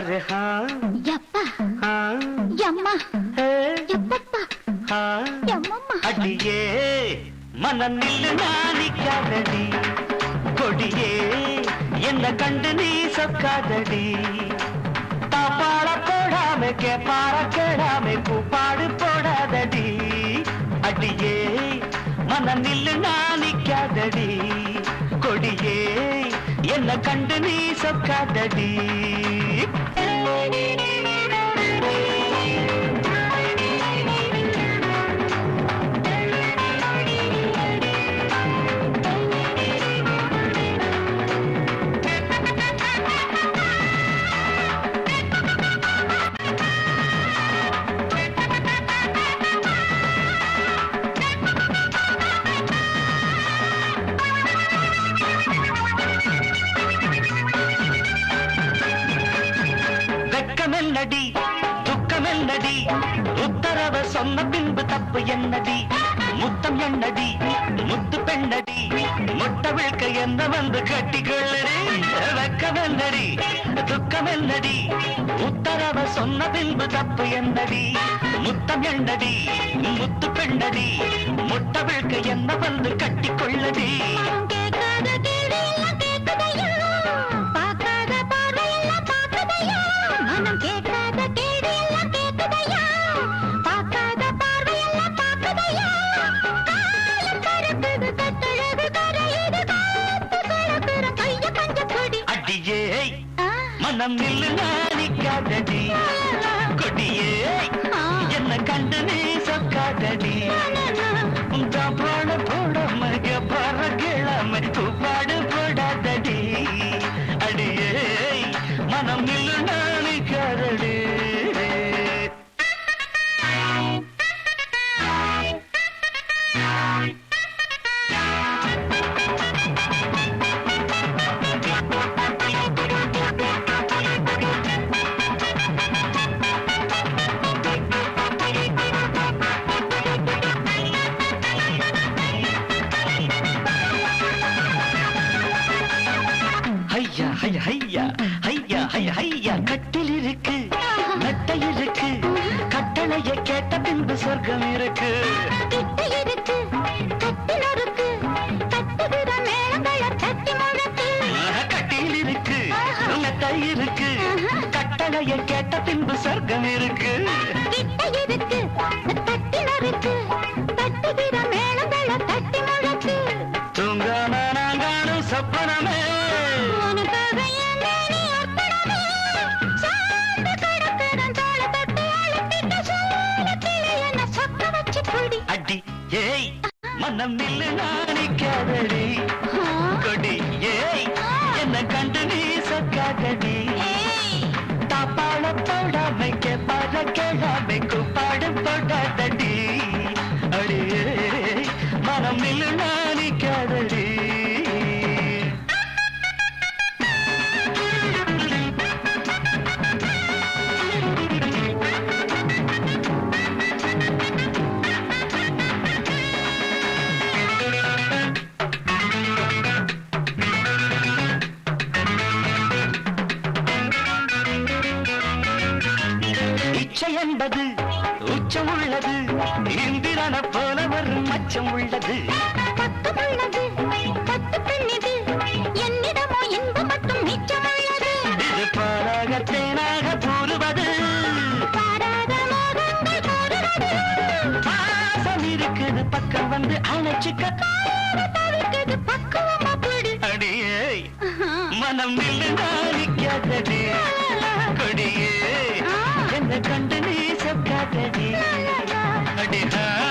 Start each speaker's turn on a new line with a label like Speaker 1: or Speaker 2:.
Speaker 1: ஹா.
Speaker 2: எப்பா? எம்மா? எப்பப்பா? எம்மம்மா.
Speaker 1: அடியே மனம் நில்லு நாணிக்காதடி. கொடியே என்ன கண்டு நீ சொக்காதடி தாப்பாட போடாம கேப்பார கேடாம கூப்பாடு போடாதடி. அடியே மனம் நில்லு நாணிக்காதடி. கொடியே என்ன கண்டு நீ சொக்காதடி என்னடி? துக்கம் என்னடி? உத்தரவ சொன்ன பின்பு தப்பு என்னடி? முத்தம் என்னடி? முத்து பெண்ணடி? முட்டை விழுக்க என்ன வந்து கட்டிக்கொள்ளடி துக்கம் என்னடி? உத்தரவ சொன்ன பின்பு தப்பு என்னடி? முத்தம் என்னடி? முத்து பெண்ணடி? முட்டை விழுக்க என்ன வந்து கட்டிக்கொள்ளடி
Speaker 2: மனம்
Speaker 1: நில்லு நாணிக்காதடி. கொடியே என்ன கண்டு நீ சொக்காதடி. கட்டில் இருக்கு இருக்கு கட்டளைய கேட்ட பின்பு சொர்க்கம் இருக்கு. கட்டளைய கேட்ட பின்பு சொர்க்கம் தூங்காம நான் காணும் சொப்பனமே ஏய் மனம் நில்லு நாணிக்காதடி கொடி ஏய் என்ன கண்டு நீ சொக்காதடி. தாப்பாள போடாம கேப்பாட கேளாம கூப்பாடு போடாதடி அடியே மனம் நில்லு என்பது உச்சம் உள்ளது இந்திரன போல ஒரு மச்சம் உள்ளது இது பாராக தேனாக கூறுவது
Speaker 2: பாராத மோகங்கள் கூறுவது
Speaker 1: பாசம் இருக்குது. பக்கம் வந்து அணைச்சுக்க சொக்காதடி அடிஹா